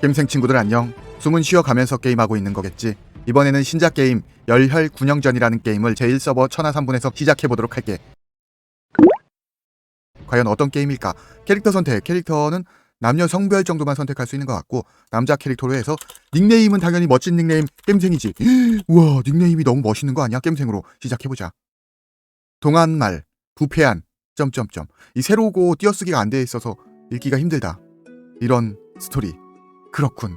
게임생 친구들 안녕. 숨은 쉬어가면서 게임하고 있는 거겠지. 이번에는 신작 게임 열혈 군영전이라는 게임을 제1서버 천하 3분에서 시작해보도록 할게. 과연 어떤 게임일까? 캐릭터 선택. 캐릭터는 남녀 성별 정도만 선택할 수 있는 것 같고 남자 캐릭터로 해서 닉네임은 당연히 멋진 닉네임 겜생이지. 우와 닉네임이 너무 멋있는 거 아니야? 겜생으로 시작해보자. 동안말, 부패한, 점점점. 이 세로고 띄어쓰기가 안 돼 있어서 읽기가 힘들다. 이런 스토리. 그렇군.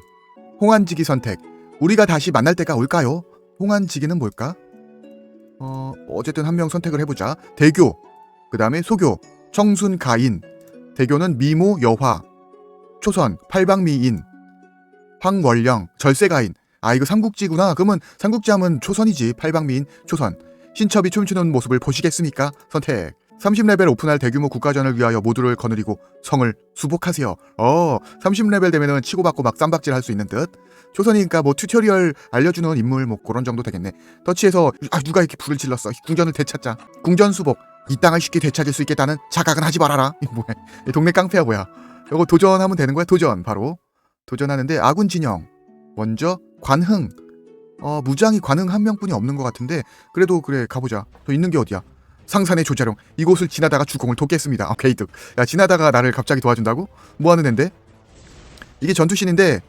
홍한지기 선택. 우리가 다시 만날 때가 올까요? 홍한지기는 뭘까? 어, 어쨌든 한 명 선택을 해보자. 대교. 그 다음에 소교. 청순 가인. 대교는 미모 여화. 초선. 팔방미인. 황월령. 절세가인. 아, 이거 삼국지구나. 그러면 삼국지 하면 초선이지. 팔방미인. 초선. 신첩이 춤추는 모습을 보시겠습니까? 선택. 30레벨 오픈할 대규모 국가전을 위하여 모두를 거느리고 성을 수복하세요. 어, 30레벨 되면은 치고받고 막 쌈박질 할 수 있는 듯. 조선이니까 뭐 튜토리얼 알려주는 인물 뭐 그런 정도 되겠네. 터치해서 아 누가 이렇게 불을 질렀어. 궁전을 되찾자. 궁전 수복. 이 땅을 쉽게 되찾을 수 있겠다는 자각은 하지 말아라. 이 뭐야? 이 동네 깡패야 뭐야? 이거 도전하면 되는 거야? 도전 바로. 도전하는데 아군 진영. 먼저 관흥. 어 무장이 관흥 한 명뿐이 없는 것 같은데 그래도 그래 가보자. 또 있는 게 어디야? 상산의 조자룡 이곳을 지나다가 주공을 돕겠습니다. 아, 게이득. 야 지나다가 나를 갑자기 도와준다고? 뭐 하는 앤데? 이게 전투신인데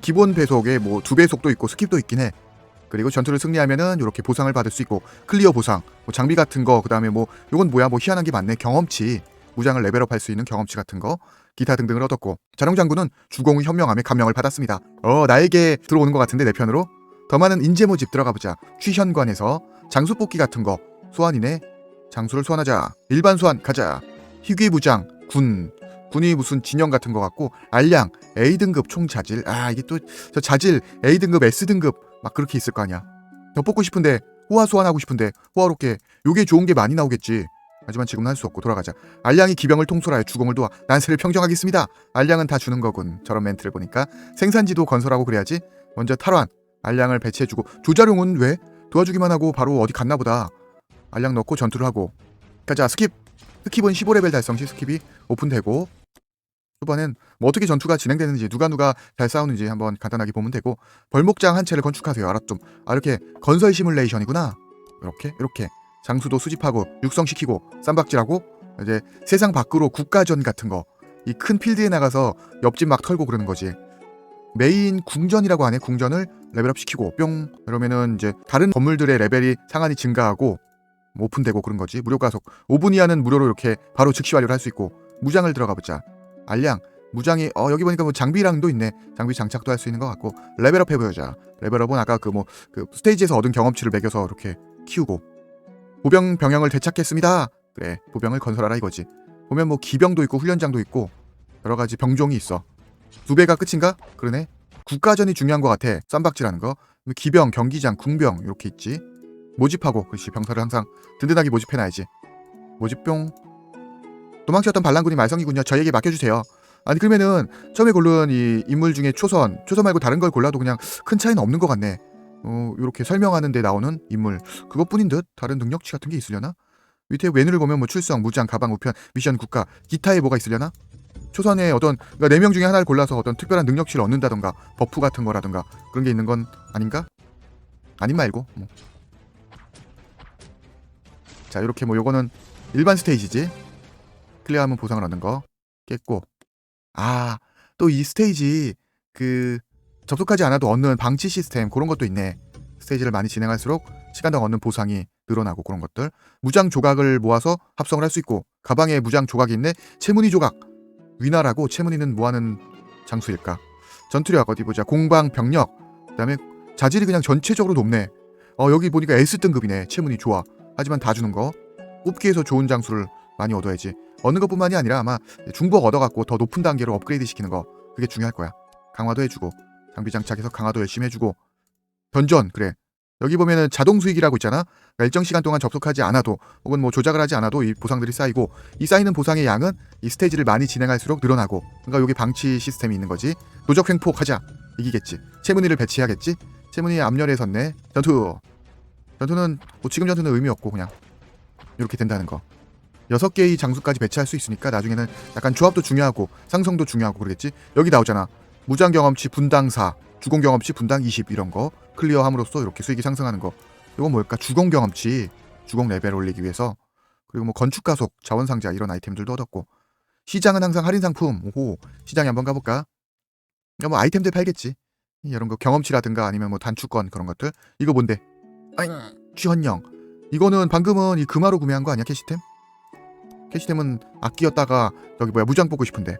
기본 배속에 뭐 두 배속도 있고 스킵도 있긴 해. 그리고 전투를 승리하면은 이렇게 보상을 받을 수 있고 클리어 보상, 뭐 장비 같은 거, 그다음에 뭐 이건 뭐야? 뭐 희한한 게 많네. 경험치, 무장을 레벨업할 수 있는 경험치 같은 거, 기타 등등을 얻었고 자룡 장군은 주공의 현명함에 감명을 받았습니다. 어 나에게 들어오는 것 같은데 내 편으로 더 많은 인재 모집 들어가 보자. 취현관에서 장수 뽑기 같은 거 소환이네. 장수를 소환하자. 일반 소환 가자. 희귀 무장 군 군이 무슨 진영 같은 거 같고 알량 A 등급 총 자질 아 이게 또 저 자질 A 등급 S 등급 막 그렇게 있을 거 아니야. 더 뽑고 싶은데 호화 소환하고 싶은데 호화롭게 요게 좋은 게 많이 나오겠지. 하지만 지금은 할 수 없고 돌아가자. 알량이 기병을 통솔하여 주공을 도와 난세를 평정하겠습니다. 알량은 다 주는 거군. 저런 멘트를 보니까 생산지도 건설하고 그래야지. 먼저 탈환 알량을 배치해주고 조자룡은 왜 도와주기만 하고 바로 어디 갔나 보다. 알량 넣고 전투를 하고. 가자 스킵. 스킵은 15레벨 달성 시 스킵이 오픈되고 초반엔 뭐 어떻게 전투가 진행되는지 누가 누가 잘 싸우는지 한번 간단하게 보면 되고 벌목장 한 채를 건축하세요. 알았 좀. 아 이렇게 건설 시뮬레이션이구나. 이렇게 이렇게 장수도 수집하고 육성시키고 쌈박질하고 이제 세상 밖으로 국가전 같은 거 이 큰 필드에 나가서 옆집 막 털고 그러는 거지. 메인 궁전이라고 하네. 궁전을 레벨업 시키고 뿅 이러면은 이제 다른 건물들의 레벨이 상한이 증가하고 뭐 오픈되고 그런 거지. 무료 가속 5분 이하는 무료로 이렇게 바로 즉시 완료를 할 수 있고 무장을 들어가 보자. 알량 무장이 어 여기 보니까 뭐 장비랑도 있네. 장비 장착도 할 수 있는 것 같고 레벨업 해보자. 레벨업은 아까 그뭐 그 스테이지에서 얻은 경험치를 매겨서 이렇게 키우고 보병 병영을 되찾겠습니다. 그래 보병을 건설하라 이거지. 보면 뭐 기병도 있고 훈련장도 있고 여러 가지 병종이 있어. 두 배가 끝인가? 그러네. 국가전이 중요한 것 같아. 쌈박질하는 거. 기병, 경기장, 궁병 이렇게 있지. 모집하고 그렇지 병사를 항상 든든하게 모집해놔야지. 모집병. 도망쳤던 반란군이 말썽이군요. 저에게 맡겨주세요. 아니 그러면은 처음에 고른 이 인물 중에 초선, 초선 말고 다른 걸 골라도 그냥 큰 차이는 없는 것 같네. 어 이렇게 설명하는 데 나오는 인물 그것뿐인 듯 다른 능력치 같은 게 있으려나? 밑에 메뉴를 보면 뭐 출성, 무장, 가방, 우편, 미션, 국가, 기타에 뭐가 있으려나? 초선에 어떤 그러니까 네 명 중에 하나를 골라서 어떤 특별한 능력치를 얻는다던가 버프 같은 거라던가 그런 게 있는 건 아닌가? 아닌 말고 뭐. 자 이렇게 뭐 요거는 일반 스테이지지? 클리어하면 보상을 얻는 거 깼고. 아 또 이 스테이지 그 접속하지 않아도 얻는 방치 시스템 그런 것도 있네. 스테이지를 많이 진행할수록 시간당 얻는 보상이 늘어나고 그런 것들. 무장 조각을 모아서 합성을 할 수 있고 가방에 무장 조각이 있네. 채무늬 조각. 위나라고 채무늬는 뭐하는 장수일까? 전투력 어디 보자. 공방 병력. 그다음에 자질이 그냥 전체적으로 높네. 어 여기 보니까 S 등급이네. 채무늬 좋아 하지만 다 주는 거. 뽑기에서 좋은 장수를 많이 얻어야지. 얻는 것뿐만이 아니라 아마 중복 얻어갖고 더 높은 단계로 업그레이드 시키는 거. 그게 중요할 거야. 강화도 해주고 장비 장착해서 강화도 열심히 해주고. 던전 그래. 여기 보면은 자동 수익이라고 있잖아. 그러니까 일정 시간 동안 접속하지 않아도 혹은 뭐 조작을 하지 않아도 이 보상들이 쌓이고 이 쌓이는 보상의 양은 이 스테이지를 많이 진행할수록 늘어나고. 그러니까 여기 방치 시스템이 있는 거지. 도적 횡포 하자. 이기겠지. 채무늬를 배치해야겠지. 채무늬 앞열에 섰네. 전투 전투는 뭐 지금 전투는 의미 없고 그냥 이렇게 된다는 거 여섯 개의 장수까지 배치할 수 있으니까 나중에는 약간 조합도 중요하고 상성도 중요하고 그러겠지 여기 나오잖아 무장 경험치 분당 4, 주공 경험치 분당 20 이런 거 클리어함으로써 이렇게 수익이 상승하는 거. 이건 뭘까? 주공 경험치, 주공 레벨 올리기 위해서 그리고 뭐 건축 가속, 자원 상자 이런 아이템들도 얻었고 시장은 항상 할인 상품. 오호. 시장에 한번 가볼까? 뭐 아이템들 팔겠지. 이런 거 경험치라든가 아니면 뭐 단축권 그런 것들. 이거 뭔데? 아잉. 취헌령. 이거는 방금은 이 금화로 구매한 거 아니야 캐시템? 캐시템은 아끼었다가 여기 뭐야 무장 뽑고 싶은데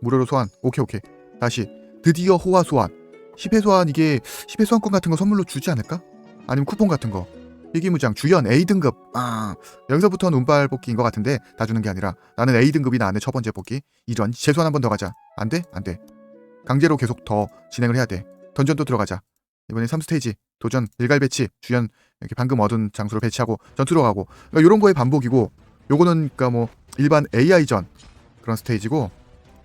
무료로 소환. 오케이 오케이. 다시 드디어 호화 소환. 10회 소환 이게 10회 소환권 같은 거 선물로 주지 않을까? 아니면 쿠폰 같은 거. 희귀무장 주연 A 등급. 아 여기서부터는 운빨 뽑기인 것 같은데 다 주는 게 아니라 나는 A 등급이 나네 첫 번째 뽑기. 이런 재소환 한번 더 가자. 안 돼? 안 돼. 강제로 계속 더 진행을 해야 돼. 던전 또 들어가자. 이번엔 3스테이지 도전 일갈 배치 주연 이렇게 방금 얻은 장소로 배치하고 전투로 가고 그러니까 이런 거의 반복이고 요거는 그러니까 뭐 일반 AI전 그런 스테이지고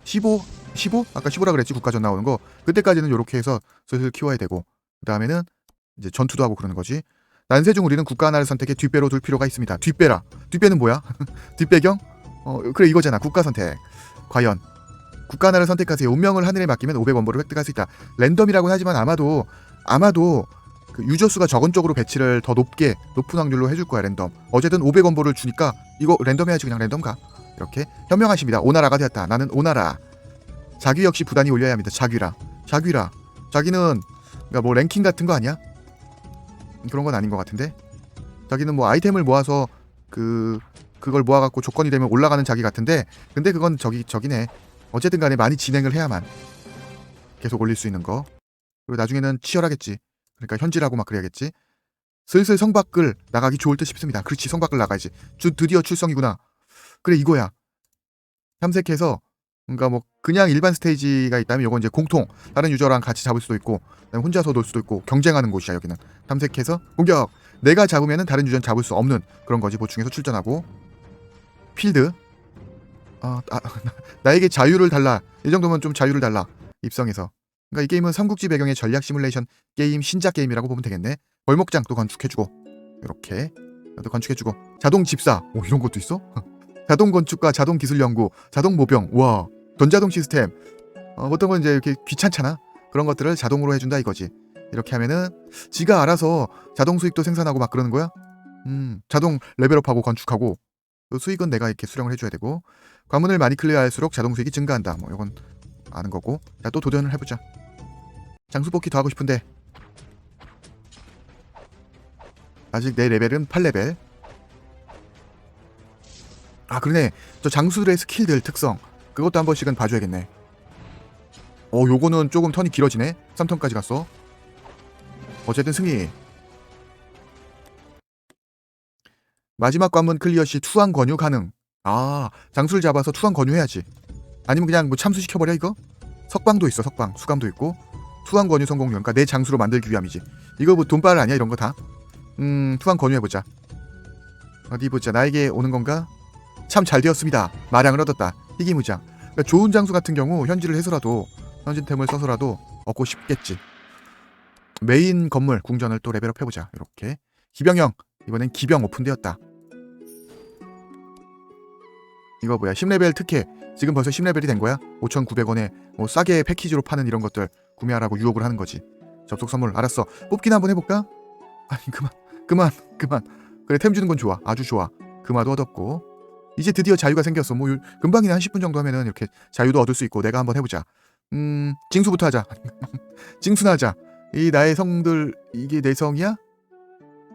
15 15 아까 15라 그랬지 국가전 나오는 거 그때까지는 요렇게 해서 슬슬 키워야 되고 그 다음에는 이제 전투도 하고 그러는 거지. 난세 중 우리는 국가 하나를 선택해 뒷배로 둘 필요가 있습니다. 뒷배라. 뒷배는 뭐야? 뒷배경? 어 그래 이거잖아. 국가 선택. 과연 국가 하나를 선택하세요. 운명을 하늘에 맡기면 500원보를 획득할 수 있다. 랜덤이라고는 하지만 아마도 아마도 그 유저 수가 적은 쪽으로 배치를 더 높게 높은 확률로 해줄 거야 랜덤. 어쨌든 500원보를 주니까 이거 랜덤 해야지 그냥 랜덤 가. 이렇게 현명하십니다. 오나라가 되었다. 나는 오나라. 자귀 역시 부단히 올려야 합니다. 자귀라. 자귀라. 자기는 그러니까 뭐 랭킹 같은 거 아니야? 그런 건 아닌 것 같은데. 자기는 뭐 아이템을 모아서 그 그걸 모아갖고 조건이 되면 올라가는 자기 같은데 근데 그건 저기 저기네. 어쨌든 간에 많이 진행을 해야만 계속 올릴 수 있는 거. 그리고 나중에는 치열하겠지. 그러니까 현질하고 막 그래야겠지. 슬슬 성 밖을 나가기 좋을 듯 싶습니다. 그렇지 성 밖을 나가야지. 주 드디어 출성이구나. 그래 이거야. 탐색해서 그러니까 뭐 그냥 일반 스테이지가 있다면 이건 이제 공통 다른 유저랑 같이 잡을 수도 있고 그다음에 혼자서 놀 수도 있고 경쟁하는 곳이야 여기는 탐색해서 공격 내가 잡으면은 다른 유저는 잡을 수 없는 그런 거지 보충해서 출전하고 필드 아, 아 나에게 자유를 달라 이 정도면 좀 자유를 달라 입성해서 그러니까 이 게임은 삼국지 배경의 전략 시뮬레이션 게임 신작 게임이라고 보면 되겠네. 벌목장 또 건축해주고. 이렇게. 또 건축해주고. 자동 집사. 오 이런 것도 있어? 자동 건축과 자동 기술 연구 자동 모병. 와. 전자동 시스템. 어, 어떤 건 이제 이렇게 귀찮잖아. 그런 것들을 자동으로 해준다 이거지. 이렇게 하면은 지가 알아서 자동 수익도 생산하고 막 그러는 거야? 음 자동 레벨업하고 건축하고. 그 수익은 내가 이렇게 수령을 해줘야 되고. 관문을 많이 클리어할수록 자동 수익이 증가한다. 뭐 이건 아는 거고 자 또 도전을 해보자. 장수 뽑기 더 하고 싶은데. 아직 내 레벨은 8레벨. 아 그러네. 저 장수들의 스킬들 특성. 그것도 한 번씩은 봐줘야겠네. 어 요거는 조금 턴이 길어지네. 3턴까지 갔어. 어쨌든 승리. 마지막 관문 클리어 시 투항 권유 가능. 아 장수를 잡아서 투항 권유해야지 아니면 그냥 뭐 참수시켜버려 이거 석방도 있어 석방 수감도 있고 투항 권유 성공률 그러니까 내 장수로 만들기 위함이지 이거 뭐 돈빨 아니야 이런 거 다 음 투항 권유해보자 어디 보자 나에게 오는 건가 참 잘 되었습니다. 마량을 얻었다. 희귀무장. 그러니까 좋은 장수 같은 경우 현질을 해서라도 현진템을 써서라도 얻고 싶겠지. 메인 건물 궁전을 또 레벨업 해보자. 이렇게 기병형 이번엔 기병 오픈되었다. 이거 뭐야 10레벨 특혜 지금 벌써 10레벨이 된 거야? 5,900원에 뭐 싸게 패키지로 파는 이런 것들 구매하라고 유혹을 하는 거지. 접속 선물 알았어. 뽑기나 한번 해볼까? 아니 그만 그만 그만. 그래 템 주는 건 좋아 아주 좋아. 금화도 얻었고 이제 드디어 자유가 생겼어. 뭐 요- 금방이나 한 10분 정도 하면은 이렇게 자유도 얻을 수 있고 내가 한번 해보자. 음 징수부터 하자. 징수나 하자. 이 나의 성들 이게 내 성이야?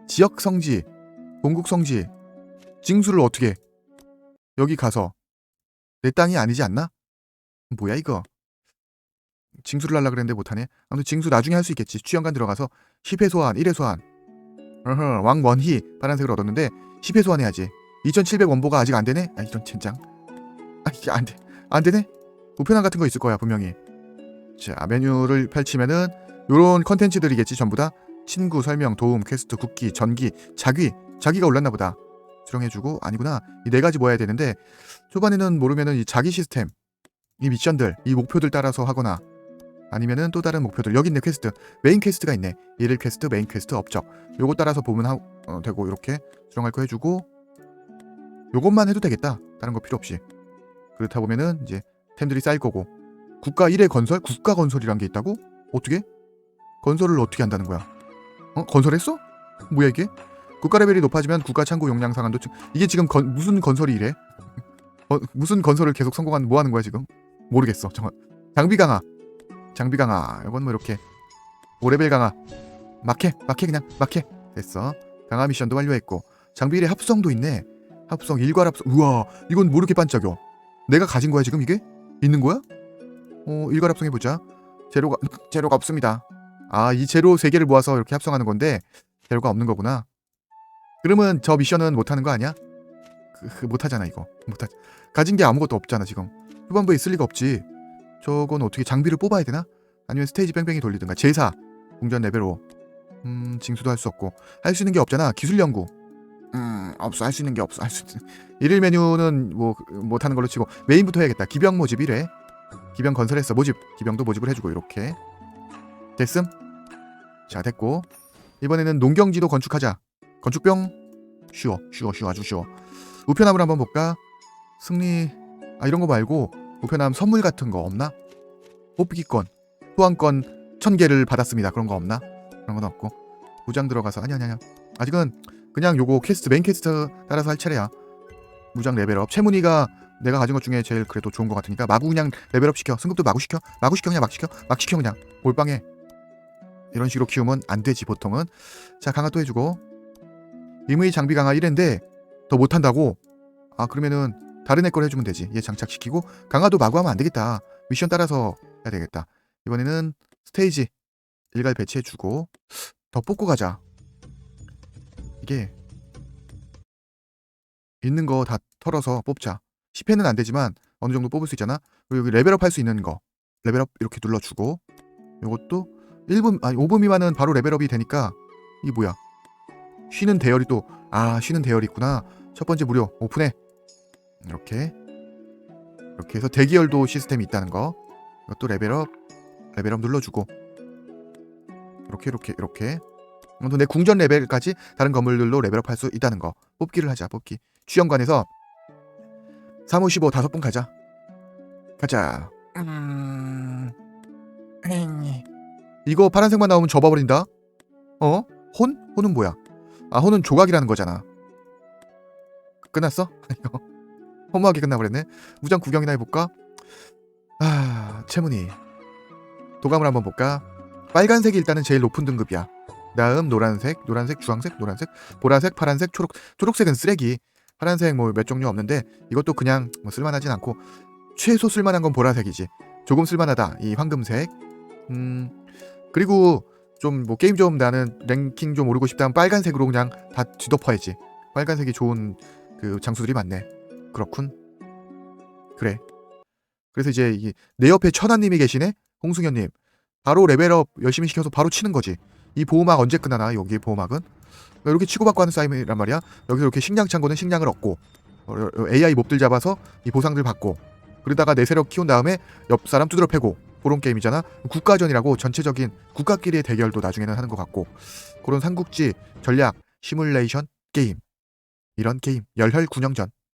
지역 성지, 본국 성지, 징수를 어떻게? 해? 여기 가서 내 땅이 아니지 않나? 뭐야 이거? 징수를 하려 그랬는데 못하네. 아무튼 징수 나중에 할 수 있겠지. 취연관 들어가서 10회 소환, 1회 소환. 어허, 왕원희 파란색을 얻었는데 10회 소환해야지. 2,700 원보가 아직 안 되네? 아 이런 젠장. 아 이게 안 돼. 안 되네? 우편함 같은 거 있을 거야 분명히. 자 메뉴를 펼치면은 요런 컨텐츠들이겠지 전부 다. 친구 설명, 도움, 퀘스트, 국기, 전기, 자귀. 자기가 올랐나 보다. 수령해주고 아니구나. 이 네 가지 모아야 되는데 초반에는 모르면은 이 자기 시스템, 이 미션들, 이 목표들 따라서 하거나 아니면은 또 다른 목표들 여기 있네 퀘스트 메인 퀘스트가 있네 일일 퀘스트 메인 퀘스트 업적 요거 따라서 보면 하, 어, 되고 이렇게 수령할 거 해주고 요것만 해도 되겠다. 다른 거 필요 없이. 그렇다 보면은 이제 템들이 쌓일 거고 국가 1의 건설? 국가 건설이란 게 있다고? 어떻게? 건설을 어떻게 한다는 거야? 어? 건설했어? 뭐야 이게? 국가 레벨이 높아지면 국가 창고 용량 상한도 증- 이게 지금 건- 무슨 건설이 이래? 어, 무슨 건설을 계속 성공한 뭐 하는 거야 지금? 모르겠어. 정말. 장비 강화. 장비 강화. 이건 뭐 이렇게 5레벨 강화. 막해. 막해 그냥. 막해. 됐어. 강화 미션도 완료했고 장비의 합성도 있네. 합성 일괄 합성. 우와. 이건 뭐 이렇게 반짝여? 내가 가진 거야 지금 이게? 있는 거야? 어, 일괄 합성해 보자. 재료가 재료가 없습니다. 아, 이 재료 세 개를 모아서 이렇게 합성하는 건데 재료가 없는 거구나. 그러면 저 미션은 못 하는 거 아니야? 그, 그, 못 하잖아 이거. 못 하. 가진 게 아무것도 없잖아 지금. 후반부에 있을 리가 없지. 저건 어떻게 장비를 뽑아야 되나? 아니면 스테이지 뺑뺑이 돌리든가. 제사 공전 레벨 5. 음, 징수도 할 수 없고 할 수 있는 게 없잖아. 기술 연구. 음, 없어. 할 수 있는 게 없어. 할 수. 일일 메뉴는 뭐 못 하는 걸로 치고 메인부터 해야겠다. 기병 모집 1회. 기병 건설했어. 모집. 기병도 모집을 해주고 이렇게. 됐음. 자 됐고 이번에는 농경지도 건축하자. 건축병 쉬워 쉬워 쉬워 아주 쉬워. 우편함을 한번 볼까? 승리 아 이런 거 말고 우편함 선물 같은 거 없나? 뽑기권 후원권 천 개를 받았습니다. 그런 거 없나? 그런 건 없고 무장 들어가서 아니 아니 아니 아직은 그냥 요거 퀘스트 메인 퀘스트 따라서 할 차례야. 무장 레벨업 채문이가 내가 가진 것 중에 제일 그래도 좋은 것 같으니까 마구 그냥 레벨업 시켜 승급도 마구 시켜 마구 시켜 그냥 막 시켜 막 시켜 그냥 몰빵해 이런 식으로 키우면 안 되지 보통은 자 강화 또 해주고 임의 장비 강화 1회인데 더 못한다고? 아 그러면은 다른 애 걸 해주면 되지. 얘 장착시키고 강화도 마구 하면 안 되겠다. 미션 따라서 해야 되겠다. 이번에는 스테이지 일괄 배치해주고 더 뽑고 가자. 이게 있는 거 다 털어서 뽑자. 10회는 안 되지만 어느 정도 뽑을 수 있잖아? 그리고 여기 레벨업 할 수 있는 거. 레벨업 이렇게 눌러주고. 요것도 1분 아니 5분 미만은 바로 레벨업이 되니까 이게 뭐야 쉬는 대열이 또 아 쉬는 대열이 있구나. 첫 번째 무료 오픈해. 이렇게. 이렇게 해서 대기열도 시스템이 있다는 거. 이것도 레벨업 레벨업 눌러주고. 이렇게 이렇게 이렇게. 아무튼 내 궁전 레벨까지 다른 건물들로 레벨업 할 수 있다는 거. 뽑기를 하자 뽑기. 취영관에서 3, 5, 15 다섯 번 가자. 가자. 음... 이거 파란색만 나오면 접어버린다? 어? 혼? 혼은 뭐야? 아 혼은 조각이라는 거잖아. 끝났어? 이거 허무하게 끝나버렸네. 무장 구경이나 해볼까? 아 채문이 도감을 한번 볼까? 빨간색이 일단은 제일 높은 등급이야. 다음 노란색, 노란색, 주황색, 노란색, 보라색, 파란색, 초록 초록색은 쓰레기. 파란색 뭐 몇 종류 없는데 이것도 그냥 뭐 쓸만하진 않고 최소 쓸만한 건 보라색이지. 조금 쓸만하다. 이 황금색. 음 그리고 좀 뭐 게임 좀 나는 랭킹 좀 오르고 싶다면 빨간색으로 그냥 다 뒤덮어야지. 빨간색이 좋은 그 장수들이 많네. 그렇군. 그래. 그래서 이제 이 내 옆에 천하님이 계시네 홍승현님. 바로 레벨업 열심히 시켜서 바로 치는 거지. 이 보호막 언제 끝나나 여기 보호막은? 이렇게 치고받고 하는 싸움이란 말이야. 여기서 이렇게 식량 창고는 식량을 얻고 어, AI 몹들 잡아서 이 보상들 받고 그러다가 내 세력 키운 다음에 옆 사람 두드려 패고 그런 게임이잖아? 국가전이라고 전체적인 국가끼리의 대결도 나중에는 하는 것 같고. 그런 삼국지 전략 시뮬레이션 게임. 이런 게임 열혈 군영전